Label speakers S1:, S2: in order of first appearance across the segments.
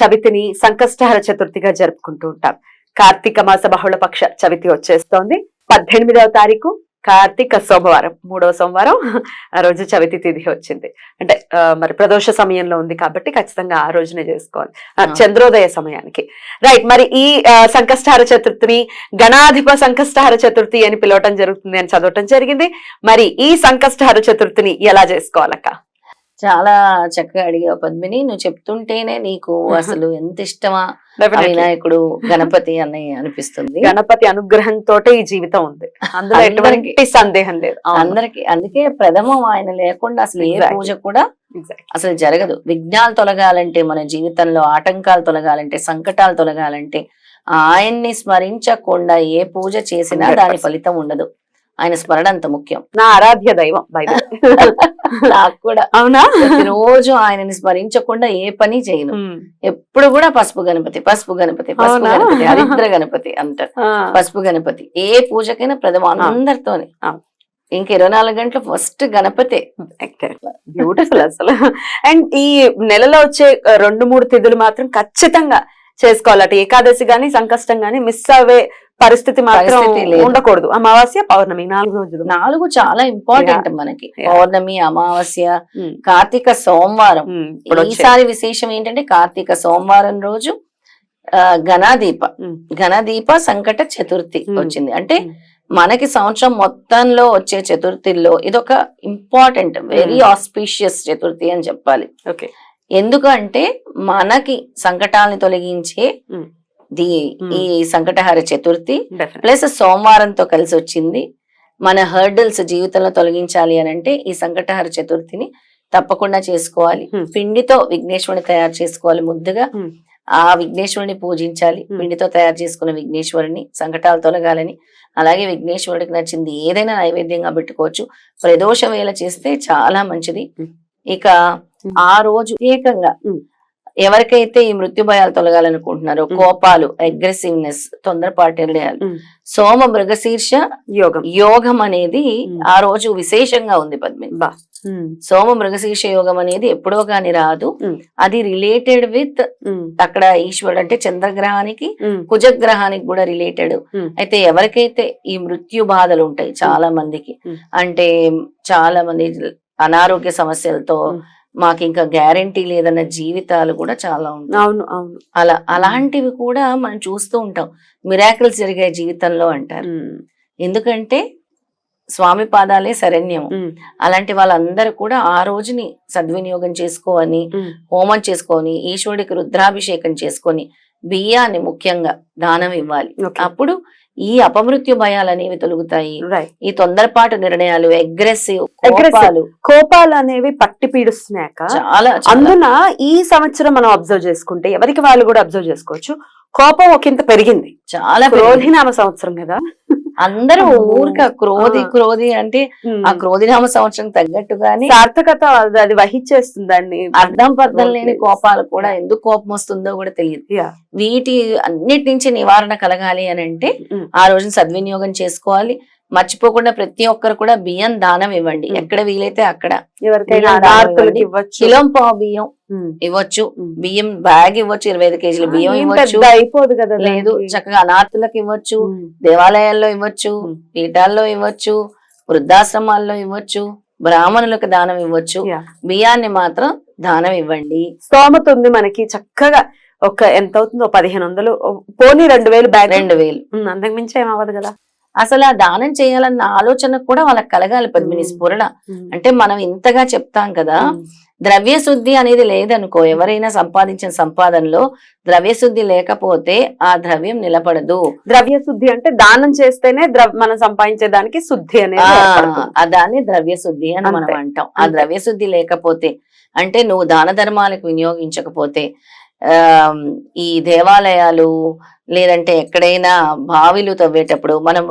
S1: చవితిని సంకష్టహర చతుర్థిగా జరుపుకుంటూ ఉంటాం. కార్తీక మాస బహుళపక్ష చవితి వచ్చేస్తోంది. పద్దెనిమిదవ తారీఖు కార్తీక సోమవారం మూడవ సోమవారం ఆ రోజు చవితి తిథి వచ్చింది. అంటే మరి ప్రదోష సమయంలో ఉంది కాబట్టి ఖచ్చితంగా ఆ రోజునే చేసుకోవాలి. చంద్రోదయ సమయానికి. రైట్ మరి ఈ సంకష్టహార చతుర్థిని గణాధిప సంకష్టహార చతుర్థి అని పిలవటం జరుగుతుంది అని చదవటం జరిగింది. మరి ఈ సంకష్టహార చతుర్థిని ఎలా చేసుకోవాలక్క?
S2: చాలా చక్కగా అడిగావు పద్మిని నువ్వు చెప్తుంటేనే నీకు అసలు ఎంత ఇష్టమా. వినాయకుడు గణపతి అని అనిపిస్తుంది
S1: గణపతి అనుగ్రహంతో ఈ జీవితం ఉంది అందులో. ఎటువంటి సందేహం లేదు.
S2: అందరికి అందుకే ప్రథమం ఆయన లేకుండా అసలు ఏ. పూజ కూడా. అసలు జరగదు విఘ్నాలు తొలగాలంటే మన జీవితంలో ఆటంకాలు తొలగాలంటే సంకటాలు తొలగాలంటే ఆయన్ని స్మరించకుండా ఏ పూజ చేసినా
S1: 100%.
S2: దాని ఫలితం ఉండదు ఆయన స్మరణ అంత ముఖ్యం
S1: నా ఆరాధ్య దైవం బై
S2: నాకు కూడా.
S1: అవునా?
S2: రోజు ఆయనని స్మరించకుండా ఏ పని చేయను. ఎప్పుడు కూడా పసుపు గణపతి పసుపు గణపతి పసుపు? గణపతి హరిద్ర గణపతి అంటారు. పసుపు గణపతి. ఏ పూజకైనా ప్రథమ అందరితోనే. ఇంక ఇరవై నాలుగు గంటలు ఫస్ట్ గణపతే.
S1: బ్యూటిఫుల్ అసలు. అండ్ ఈ నెలలో వచ్చే రెండు మూడు తిథులు మాత్రం ఖచ్చితంగా చేసుకోవాలి. అటు ఏకాదశి గాని సంకష్టం గాని మిస్ అవ్వే పరిస్థితి మాత్రం. ఉండకూడదు అమావాస్య పౌర్ణమి నాలుగు రోజులు
S2: నాలుగు చాలా ఇంపార్టెంట్ మనకి. పౌర్ణమి అమావాస్య
S1: ఉమ్.
S2: కార్తీక సోమవారం
S1: వచ్చే-
S2: ఈసారి విశేషం ఏంటంటే కార్తీక సోమవారం రోజు గణాదీప
S1: ఉమ్.
S2: గణదీప సంకట చతుర్థి
S1: Hmm.
S2: వచ్చింది అంటే
S1: Hmm.
S2: మనకి సంవత్సరం మొత్తంలో వచ్చే చతుర్థిల్లో ఇదొక important very
S1: Hmm.
S2: Auspicious Chaturthi అని చెప్పాలి
S1: ఓకే
S2: ఎందుకంటే మనకి సంకటాలను తొలగించే. The
S1: um.
S2: ఈ సంకటహార చతుర్థి ప్లస్ సోమవారంతో కలిసి వచ్చింది మన హర్డిల్స్ జీవితంలో తొలగించాలి అని అంటే ఈ సంకటహార చతుర్థిని తప్పకుండా చేసుకోవాలి
S1: ఉమ్.
S2: పిండితో విఘ్నేశ్వరుని తయారు చేసుకోవాలి ముద్దుగా
S1: ఉమ్.
S2: ఆ విఘ్నేశ్వరుని పూజించాలి. పిండితో తయారు చేసుకున్న విఘ్నేశ్వరుని సంకటాలు తొలగాలని అలాగే విఘ్నేశ్వరుడికి నచ్చింది ఏదైనా నైవేద్యంగా పెట్టుకోవచ్చు ప్రదోష వేళ చేస్తే చాలా మంచిది. ఇక. ఆ రోజు ఏకంగా. ఎవరికైతే ఈ మృత్యు భయాలు తొలగాలనుకుంటున్నారో. కోపాలు అగ్రెసివ్నెస్ తొందరపాటు నిర్ణయాలు. సోమ మృగశీర్ష
S1: యోగం
S2: యోగం అనేది. ఆ రోజు విశేషంగా ఉంది పద్మిని
S1: బా.
S2: సోమ మృగశీర్ష యోగం అనేది ఎప్పుడో గాని రాదు. అది రిలేటెడ్ విత్. అక్కడ ఈశ్వరుడు అంటే చంద్రగ్రహానికి. కుజగ్రహానికి కూడా రిలేటెడ్. అయితే ఎవరికైతే ఈ మృత్యు బాధలు ఉంటాయి చాలా మందికి. అంటే చాలా మంది అనారోగ్య సమస్యలతో. మాకు ఇంకా గ్యారంటీ లేదన్న జీవితాలు కూడా చాలా ఉంటాయి
S1: అవును అవును
S2: అలా అలాంటివి కూడా మనం చూస్తూ ఉంటాం మిరాకిల్స్ జరిగే జీవితంలో అంటారు. ఎందుకంటే స్వామి పాదాలే శరణ్యం. అలాంటి వాళ్ళందరూ కూడా ఆ రోజుని సద్వినియోగం చేసుకోవని
S1: ఉమ్.
S2: హోమం చేసుకొని ఈశ్వరుడికి రుద్రాభిషేకం చేసుకొని బియ్యాన్ని ముఖ్యంగా దానం ఇవ్వాలి. అప్పుడు ఈ అపమృత్యు భయాలు అనేవి తొలుగుతాయి. ఈ తొందరపాటు నిర్ణయాలు అగ్రెసివ్. కోపాలు.
S1: కోపాలు అనేవి పట్టి పీడిస్తున్నాక
S2: చాలా
S1: అందున ఈ సంవత్సరం మనం అబ్జర్వ్ చేసుకుంటే ఎవరికి వాళ్ళు కూడా అబ్జర్వ్ చేసుకోవచ్చు. కోపం ఒకంత పెరిగింది
S2: చాలా.
S1: క్రోధినామ సంవత్సరం కదా
S2: అందరూ. ఊరిక క్రోధి. క్రోధి అంటే ఆ క్రోధినామ సంవత్సరం తగ్గట్టుగానే
S1: సార్థకత అది- అది వహించేస్తుందండి
S2: అర్థం పర్థం లేని. కోపాలు కూడా ఎందుకు కోపం వస్తుందో కూడా తెలియదు. వీటి అన్నిటి నుంచి నివారణ కలగాలి అని అంటే. ఆ రోజున సద్వినియోగం చేసుకోవాలి మర్చిపోకుండా ప్రతి ఒక్కరు కూడా బియ్యం దానం ఇవ్వండి. ఎక్కడ వీలైతే అక్కడ. కిలోం పావు బియ్యం. ఇవ్వచ్చు. బియ్యం బ్యాగ్ ఇవ్వచ్చు. ఇరవై ఐదు కేజీల బియ్యం ఇవ్వచ్చు.
S1: అయిపోదు కదా
S2: లేదు. చక్కగా అనాథులకు ఇవ్వచ్చు. దేవాలయాల్లో ఇవ్వచ్చు. పీఠాల్లో ఇవ్వచ్చు. వృద్ధాశ్రమాల్లో ఇవ్వచ్చు. బ్రాహ్మణులకు దానం ఇవ్వచ్చు. బియ్యాన్ని మాత్రం దానం ఇవ్వండి.
S1: స్తోమత ఉంది మనకి. చక్కగా ఒక ఎంత అవుతుందో? పదిహేను వందలు. పోనీ రెండు వేలు బ్యాగ్.
S2: రెండు వేలు.
S1: అంతకు మించి ఏం అవ్వదు కదా.
S2: అసలు ఆ దానం చేయాలన్న ఆలోచన కూడా వాళ్ళకి కలగాలి పద్మిని. స్ఫురణ అంటే మనం ఇంతగా చెప్తాం కదా. ద్రవ్య శుద్ధి అనేది లేదనుకో ఎవరైనా సంపాదించిన సంపాదనలో ద్రవ్య శుద్ధి లేకపోతే ఆ ద్రవ్యం నిలబడదు
S1: ద్రవ్య శుద్ధి అంటే దానం చేస్తేనే మనం సంపాదించే దానికి శుద్ధి అనేది
S2: దాన్ని ద్రవ్య శుద్ధి అని మనం. అంటాం ఆ. ద్రవ్య శుద్ధి లేకపోతే అంటే నువ్వు దాన ధర్మాలకు వినియోగించకపోతే ఈ దేవాలయాలు లేదంటే ఎక్కడైనా బావిలు తవ్వేటప్పుడు మనం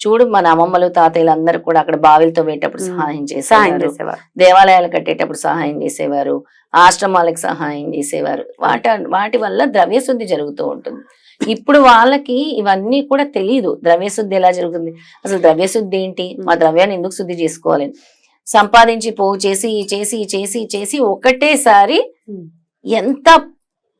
S2: చూడు మన అమ్మమ్మలు తాతయ్యలు అందరూ కూడా అక్కడ బావిలు తవ్వేటప్పుడు. సహాయం
S1: సహాయం
S2: చేసేవారు. దేవాలయాలు కట్టేటప్పుడు సహాయం చేసేవారు. ఆశ్రమాలకు సహాయం చేసేవారు. వాటి వాటి వల్ల ద్రవ్య శుద్ధి జరుగుతూ ఉంటుంది. ఇప్పుడు వాళ్ళకి ఇవన్నీ కూడా తెలియదు ద్రవ్య శుద్ధి ఎలా జరుగుతుంది? అసలు ద్రవ్య శుద్ధి ఏంటి మా ద్రవ్యాన్ని ఎందుకు శుద్ధి చేసుకోవాలి? సంపాదించి పోగు చేసి చేసి చేసి చేసి ఒకటేసారి. ఎంత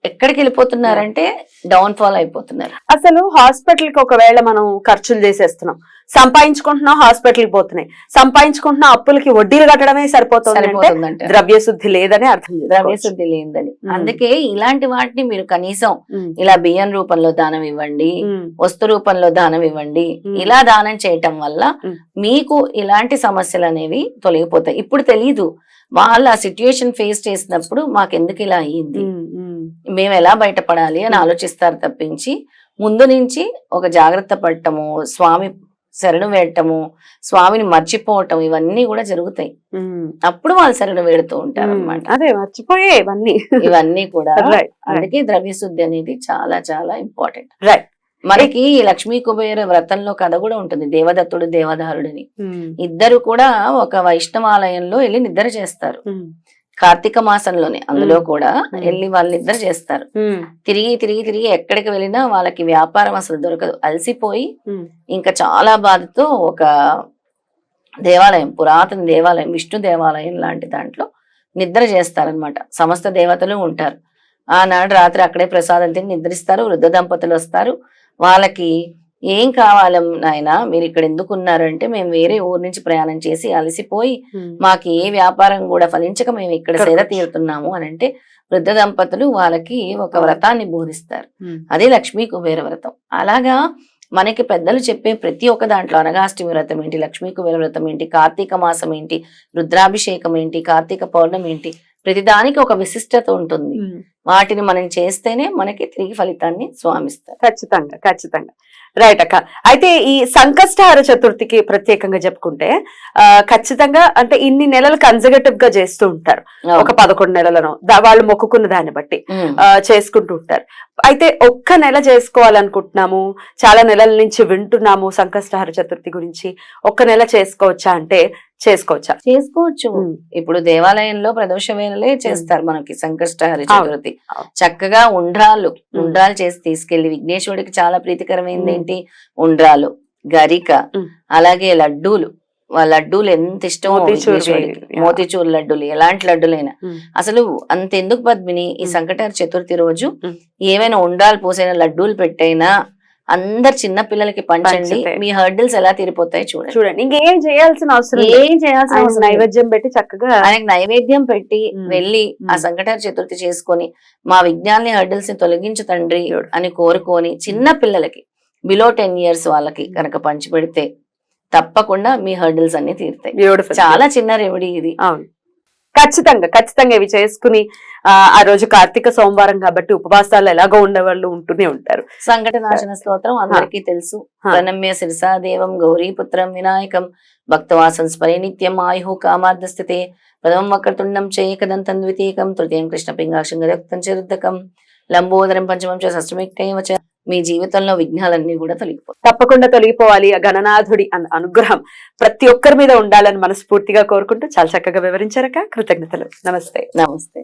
S2: ఎక్కడికి వెళ్ళిపోతున్నారంటే డౌన్ ఫాల్ అయిపోతున్నారు
S1: అసలు హాస్పిటల్కి ఒకవేళ మనం ఖర్చులు చేసేస్తున్నాం సంపాదించుకుంటున్నాం హాస్పిటల్ పోతున్నాయి సంపాదించుకుంటున్న అప్పులకి వడ్డీలు కట్టడమే సరిపోతుంది అంటే
S2: సరిపోతుందంట
S1: ద్రవ్య శుద్ధి లేదని అర్థం
S2: ద్రవ్య
S1: చేసుకోవచ్చు.
S2: శుద్ధి లేదని. అందుకే ఇలాంటి వాటిని మీరు కనీసం. ఇలా బియ్యం రూపంలో దానం ఇవ్వండి. వస్తు రూపంలో దానం ఇవ్వండి. ఇలా దానం చేయటం వల్ల. మీకు ఇలాంటి సమస్యలు అనేవి తొలగిపోతాయి ఇప్పుడు తెలీదు వాళ్ళ సిచ్యుయేషన్ ఫేస్ చేసినప్పుడు మాకెందుకు ఇలా అయ్యింది. మేము ఎలా బయటపడాలి అని. ఆలోచిస్తారు తప్పించి ముందు నుంచి ఒక జాగ్రత్త పడటము స్వామి శరణు వేయటము స్వామిని మర్చిపోవటం ఇవన్నీ కూడా జరుగుతాయి. అప్పుడు వాళ్ళు శరణు వేడుతూ ఉంటారు అనమాట
S1: అదే మర్చిపోయే ఇవన్నీ
S2: ఇవన్నీ కూడా
S1: రైట్ రైట్
S2: అందుకే ద్రవ్య శుద్ధి అనేది చాలా చాలా ఇంపార్టెంట్
S1: Right.
S2: మనకి లక్ష్మీ కుబేర వ్రతంలో కథ కూడా ఉంటుంది దేవదత్తుడు దేవదారుడిని. ఇద్దరు కూడా ఒక వైష్ణవాలయంలో వెళ్ళి నిద్ర చేస్తారు. కార్తీక మాసంలోనే అందులో. కూడా. వెళ్ళి వాళ్ళు నిద్ర చేస్తారు. తిరిగి తిరిగి తిరిగి ఎక్కడికి వెళ్ళినా వాళ్ళకి వ్యాపారం అసలు దొరకదు అలసిపోయి. ఇంకా చాలా బాధతో ఒక దేవాలయం పురాతన దేవాలయం విష్ణు దేవాలయం లాంటి దాంట్లో నిద్ర చేస్తారనమాట సమస్త దేవతలు ఉంటారు ఆనాడు రాత్రి అక్కడే ప్రసాదం తిని నిద్రిస్తారు వృద్ధ దంపతులు వస్తారు వాళ్ళకి ఏం కావాలి నాయన మీరు ఇక్కడ ఎందుకు ఉన్నారంటే మేము వేరే ఊరు నుంచి ప్రయాణం చేసి అలసిపోయి. మాకు ఏ వ్యాపారం కూడా ఫలించక మేము ఇక్కడ సేద. తీరుతున్నాము అని అంటే వృద్ధ దంపతులు వాళ్ళకి ఒక వ్రతాన్ని బోధిస్తారు. అదే లక్ష్మీ కుబేర వ్రతం అలాగా మనకి పెద్దలు చెప్పే ప్రతి ఒక్క దాంట్లో అనగాష్టమి వ్రతం ఏంటి లక్ష్మీ కుబేర వ్రతం ఏంటి కార్తీక మాసం ఏంటి రుద్రాభిషేకం ఏంటి కార్తీక పౌర్ణమి ఏంటి ప్రతిదానికి ఒక విశిష్టత ఉంటుంది. వాటిని మనం చేస్తేనే మనకి తిరిగి ఫలితాన్ని స్వామిస్తారు.
S1: ఖచ్చితంగా ఖచ్చితంగా. రైట్ అక్క. అయితే ఈ సంకష్టహార చతుర్థికి ప్రత్యేకంగా చెప్పుకుంటే ఆ ఖచ్చితంగా అంటే ఇన్ని నెలలు కన్జర్వేటివ్గా చేస్తూ ఉంటారు. ఒక పదకొండు నెలలను. వాళ్ళు మొక్కుకున్న దాన్ని బట్టి చేసుకుంటూ ఉంటారు. అయితే ఒక్క నెల చేసుకోవాలనుకుంటున్నాము చాలా నెలల నుంచి వింటున్నాము సంకష్టహార చతుర్థి గురించి. ఒక్క నెల చేసుకోవచ్చా అంటే చేసుకోవచ్చా?
S2: చేసుకోవచ్చు. ఇప్పుడు దేవాలయంలో ప్రదోష వేళలే చేస్తారు మనకి సంకష్టహరి. చతుర్థి. చక్కగా ఉండ్రాళ్ళు ఉండ్రాలు చేసి తీసుకెళ్ళి విఘ్నేశ్వరుడికి చాలా ప్రీతికరమైనది. ఏంటి ఉండ్రాలు గరిక. అలాగే లడ్డూలు ఆ లడ్డూలు ఎంత ఇష్టమో
S1: మోతీచూర్
S2: లడ్డూలు ఎలాంటి లడ్డూలైనా. అసలు అంతెందుకు పద్మిని ఈ
S1: ఉమ్.
S2: సంకటహర చతుర్థి రోజు. ఏమైనా ఉండ్రాలు పోసైనా లడ్డూలు పెట్టైనా అందరు చిన్న పిల్లలకి పంచండి. మీ హర్డిల్స్ ఎలా తీరిపోతాయి చూడండి
S1: చూడండి ఇంకేం చేయాల్సిన అవసరం.
S2: ఏం చేయాల్సిన అవసరం.
S1: నైవేద్యం పెట్టి చక్కగా
S2: ఆయనకి నైవేద్యం పెట్టి. వెళ్ళి ఆ. సంకటహర చతుర్థి చేసుకొని మా విజ్ఞాన్ని హర్డిల్స్ని తొలగించు తండ్రి. అని కోరుకొని చిన్న పిల్లలకి బిలో టెన్ ఇయర్స్ వాళ్ళకి కనుక పంచి పెడితే తప్పకుండా మీ హర్డిల్స్ అన్ని తీరుతాయి చాలా చిన్న రెమెడీ ఇది
S1: ఖచ్చితంగా ఖచ్చితంగా ఇవి చేసుకుని ఆ, రోజు కార్తీక సోమవారం కాబట్టి ఉపవాసాలు ఎలాగో ఉండేవాళ్ళు ఉంటూనే ఉంటారు.
S2: సంకట నాశన స్తోత్రం అందరికీ తెలుసు. ప్రణమ్య శిరసా దేవం గౌరీపుత్రం వినాయకం. భక్తవాసం స్మరే నిత్యం ఆయు కామార్థ స్థితే ప్రథమం వక్రతుండం చేయకదంతం ద్వితీయకం. తృతీయం కృష్ణ పింగాక్షం గదక్తం చరుద్దకం లంబోదరం పంచమం చ షష్టమిక్టైవ చ మీ జీవితంలో విఘ్నాలన్నీ కూడా తొలగిపోతాయి.
S1: తప్పకుండా తొలగిపోవాలి. ఆ గణనాథుడి అన్న అనుగ్రహం ప్రతి ఒక్కరి మీద ఉండాలని మనస్ఫూర్తిగా కోరుకుంటూ చాలా చక్కగా వివరించారక కృతజ్ఞతలు. నమస్తే.
S2: నమస్తే.